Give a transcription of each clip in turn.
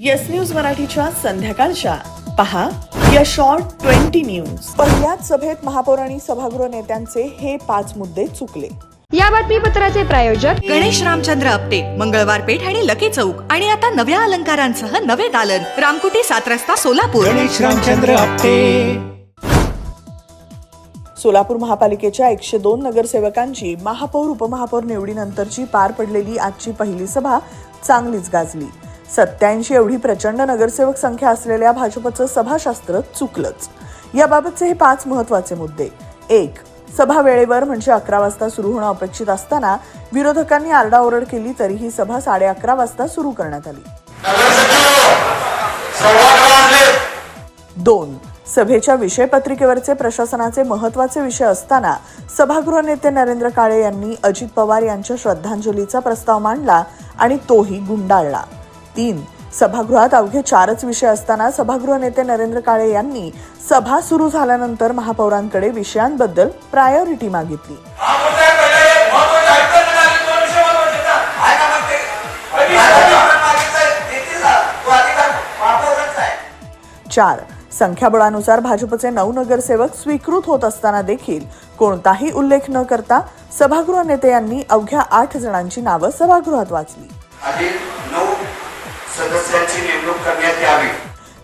Yes news मराठीच्या संध्याकाळच्या. पहा या शॉर्ट ट्वेंटी न्यूज पहिल्याच सभेत महापौर आणि सभागृह नेत्यांचे हे पाच मुद्दे चुकले. या बातमीपत्राचे प्रायोजक गणेश रामचंद्र आपटे मंगळवार पेठ आणि लकी चौक. आणि आता नव्या अलंकारांसह नवे दालन. रामकुटी सात रस्ता सोलापूर. गणेश रामचंद्र आपटे. सोलापूर महापालिकेच्या एकशे दोन नगरसेवकांची महापौर उपमहापौर निवडीनंतरची पार पडलेली आजची पहिली सभा चांगलीच गाजली. सत्याऐंशी एवढी प्रचंड नगरसेवक संख्या असलेल्या भाजपचं सभाशास्त्र चुकलंच. याबाबतचे हे पाच महत्त्वाचे मुद्दे. एक सभा वेळेवर म्हणजे अकरा वाजता सुरू होणं अपेक्षित असताना विरोधकांनी आरडाओरड केली तरीही सभा साडे अकरा वाजता सुरू करण्यात आली. दोन सभेच्या विषयपत्रिकेवरचे प्रशासनाचे महत्त्वाचे विषय असताना सभागृह नेते नरेंद्र काळे यांनी अजित पवार यांच्या श्रद्धांजलीचा प्रस्ताव मांडला आणि तोही गुंडाळला. तीन. सभागृहात अवघे चारच विषय असताना सभागृह नेते नरेंद्र काळे यांनी सभा सुरू झाल्यानंतर महापौरांकडे विषयांबद्दल प्रायोरिटी मागितली. चार. संख्याबळानुसार भाजपचे नऊ नगरसेवक स्वीकृत होत असताना देखील कोणताही उल्लेख न करता सभागृह नेते यांनी अवघ्या आठ जणांची नावं सभागृहात वाचली.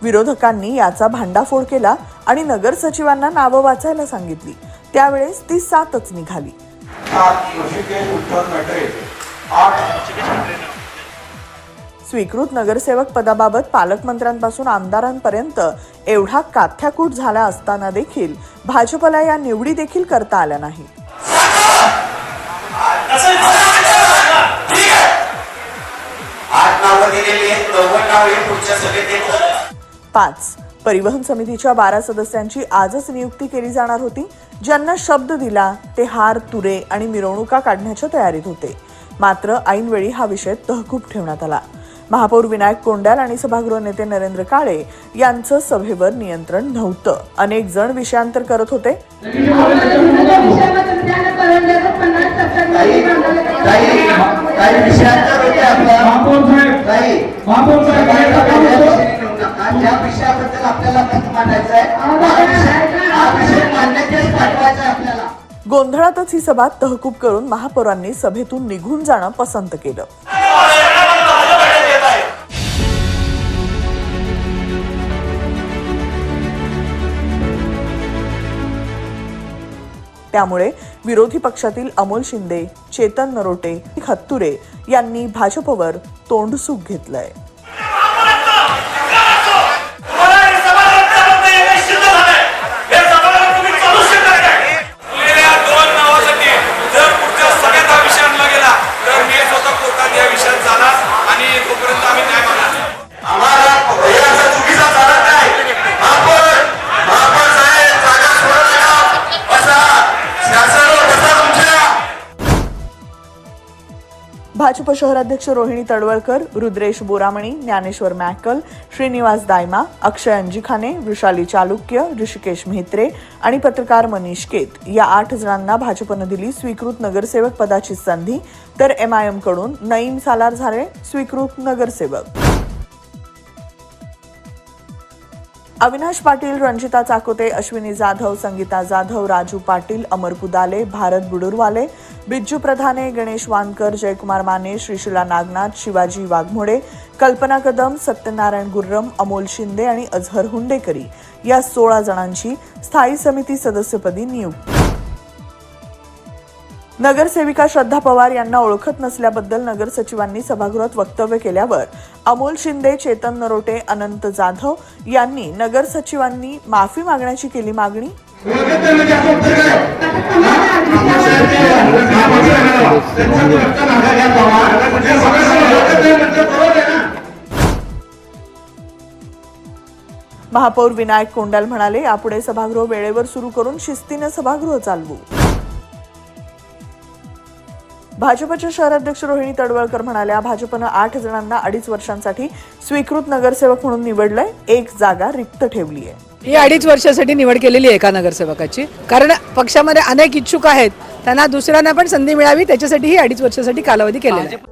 विरोधकांनी याचा भांडाफोड केला आणि नगर सचिवांना नावं वाचायला सांगितली. त्यावेळेस ती सातच निघाली. स्वीकृत नगरसेवक पदाबाबत पालकमंत्र्यांपासून आमदारांपर्यंत एवढा काथ्याकूट झाला असताना देखील भाजपला या निवडी देखील करता आल्या नाही. आठ नावं दिलेली आहेत. नव्वद नाव हे पुढच्या सभेत. पाच. परिवहन समितीच्या बारा सदस्यांची आजच नियुक्ती केली जाणार होती. ज्यांना शब्द दिला ते हार तुरे आणि मिरवणुका काढण्याच्या तयारीत होते. मात्र ऐनवेळी हा विषय तहकूब ठेवण्यात आला. महापौर विनायक कोंडाल आणि सभागृह नेते नरेंद्र काळे यांचं सभेवर नियंत्रण नव्हतं. अनेक जण विषयांतर करत होते. काही काही ज्या विषयाबद्दल आपल्याला मत मांडायचं आहे पाठवायचा आपल्याला. गोंधळातच ही सभा तहकूब करून महापौरांनी सभेतून निघून जाणं पसंत केलं. त्यामुळे विरोधी पक्षातील अमोल शिंदे चेतन नरोटे हत्तुरे यांनी भाजपवर तोंडसूक घेतलंय. उपशहराध्यक्ष रोहिणी तडवळकर रुद्रेश बोरामणी ज्ञानेश्वर मॅकल श्रीनिवास दायमा अक्षय अंजिखाने वृषाली चालुक्य ऋषिकेश म्हेत्रे आणि पत्रकार मनीष केत. या आठ जणांना भाजपनं दिली स्वीकृत नगरसेवक पदाची संधी. तर एमआयएमकडून नईम सालार झाले स्वीकृत नगरसेवक. अविनाश पाटील रणजिता चाकोते अश्विनी जाधव संगीता जाधव राजू पाटील अमर कुदाले भारत बुडुरवाले बिज्जू प्रधाने गणेश वानकर जयकुमार माने श्रीशिला नागनाथ शिवाजी वाघमोडे कल्पना कदम सत्यनारायण गुर्रम अमोल शिंदे आणि अझहर हुंडेकरी या सोळा जणांची स्थायी समिती सदस्यपदी नियुक्ती. नगरसेविका श्रद्धा पवार यांना ओळखत नसल्याबद्दल नगर सचिवांनी सभागृहात वक्तव्य केल्यावर अमोल शिंदे चेतन नरोटे अनंत जाधव यांनी नगर सचिवांनी माफी मागण्याची केली मागणी. महापौर विनायक कोंडाल म्हणाले यापुढे सभागृह वेळेवर सुरू करून शिस्तीने सभागृह चालवू. भाजपच्या शहराध्यक्ष रोहिणी तडवळकर म्हणाल्या भाजपनं आठ जणांना अडीच वर्षांसाठी स्वीकृत नगरसेवक म्हणून निवडलंय एक जागा रिक्त ठेवली आहे ही अडीच वर्षासाठी निवड केलेली आहे एका नगरसेवकाची? कारण पक्षामध्ये अनेक इच्छुक आहेत. त्यांना दुसऱ्यांना पण संधी मिळावी त्याच्यासाठी ही अडीच वर्षासाठी कालावधी केलेला आहे.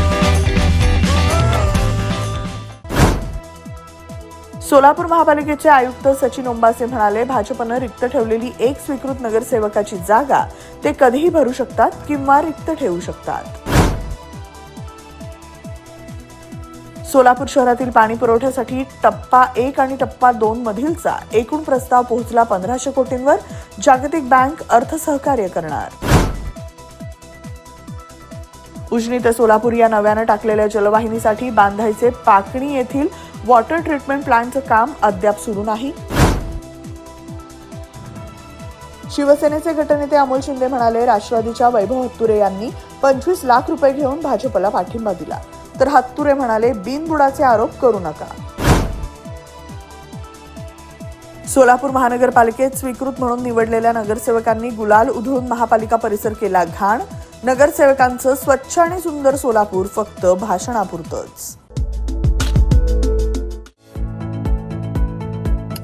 Solapur महापालिकेचे आयुक्त सचिन ओंबासे म्हणाले भाजपनं रिक्त ठेवलेली एक स्वीकृत नगरसेवकाची जागा ते कधीही भरू शकतात किंवा रिक्त ठेवू शकतात. सोलापूर शहरातील पाणी पुरवठ्यासाठी टप्पा एक आणि टप्पा दोन मधीलचा एकूण प्रस्ताव पोहोचला पंधराशे कोटींवर जागतिक बँक अर्थसहकार्य करणार. उजनी ते सोलापूर या नव्यानं टाकलेल्या जलवाहिनीसाठी बांधायचे पाकणी येथील वॉटर ट्रीटमेंट प्लांटचं काम अद्याप सुरू नाही. शिवसेनेचे गटनेते अमोल शिंदे म्हणाले राष्ट्रवादीच्या वैभव हत्तुरे यांनी पंचवीस लाख रुपये घेऊन भाजपला पाठिंबा दिला. तर हत्तुरे म्हणाले बिनबुडाचे आरोप करू नका. सोलापूर महानगरपालिकेत स्वीकृत म्हणून निवडलेल्या नगरसेवकांनी गुलाल उधळून महापालिका परिसर केला घाण. नगरसेवकांचं स्वच्छ आणि सुंदर सोलापूर फक्त भाषणापुरतंच.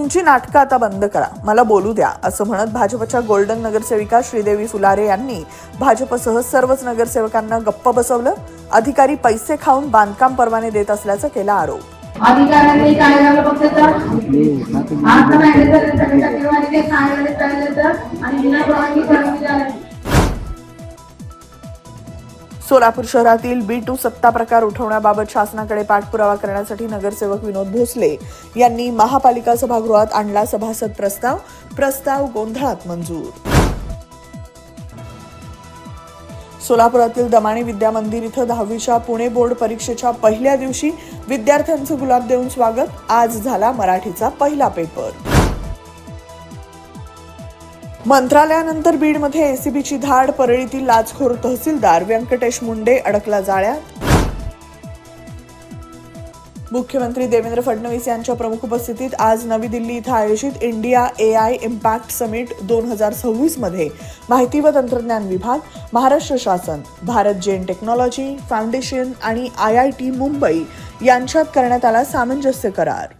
तुमची नाटकं आता बंद करा. मला बोलू द्या असं म्हणत भाजपच्या गोल्डन नगरसेविका श्रीदेवी फुलारे यांनी भाजपसह सर्वच नगरसेवकांना गप्प बसवलं. अधिकारी पैसे खाऊन बांधकाम परवाने देत असल्याचा केला आरोप. अधिकाऱ्यांनी काय झालं फक्त तर? आता चाललं तर आणि बिना परवानगी सोलापूर शहरातील बी टू सत्ता प्रकार उठवण्याबाबत शासनाकडे पाठपुरावा करण्यासाठी नगरसेवक विनोद भोसले यांनी महापालिका सभागृहात आणला सभासद प्रस्ताव. प्रस्ताव गोंधळात मंजूर. सोलापुरातील दमाणी विद्या मंदिर इथं दहावीच्या पुणे बोर्ड परीक्षेच्या पहिल्या दिवशी विद्यार्थ्यांचं गुलाब देऊन स्वागत. आज झाला मराठीचा पहिला पेपर. मंत्रालयानंतर बीडमध्ये एसीबीची धाड परळीतील लाचखोर तहसीलदार व्यंकटेश मुंडे अडकला जाळ्यात. मुख्यमंत्री देवेंद्र फडणवीस यांच्या प्रमुख उपस्थितीत आज नवी दिल्ली इथं आयोजित India A I impact summit दोन हजार सव्वीसमध्ये माहिती व तंत्रज्ञान विभाग महाराष्ट्र शासन भारत जेन टेक्नॉलॉजी फाउंडेशन आणि आय आय टी मुंबई यांच्यात करण्यात आला सामंजस्य करार.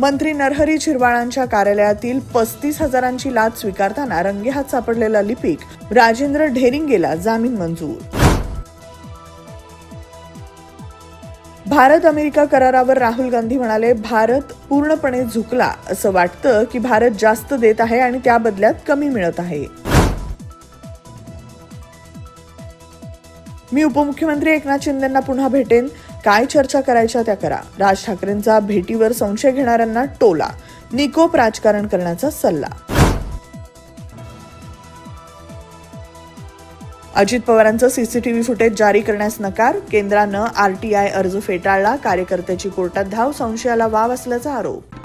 मंत्री नरहरी झिरवाळांच्या कार्यालयातील पस्तीस हजारांची लाच स्वीकारताना रंगेहात सापडलेला लिपिक राजेंद्र ढेरिंगेला जामीन मंजूर. भारत अमेरिका करारावर राहुल गांधी म्हणाले भारत पूर्णपणे झुकला. असं वाटतं की भारत जास्त देत आहे आणि त्या बदल्यात कमी मिळत आहे. मी उपमुख्यमंत्री एकनाथ शिंदेंना पुन्हा भेटेन. काय चर्चा करायच्या त्या करा. राज ठाकरेंचा भेटीवर संशय घेणाऱ्यांना टोला. निकोप राजकारण करण्याचा सल्ला. अजित पवारांचं सीसीटीव्ही फुटेज जारी करण्यास नकार. केंद्रानं आरटीआय अर्ज फेटाळला. कार्यकर्त्याची कोर्टात धाव संशयाला वाव असल्याचा आरोप.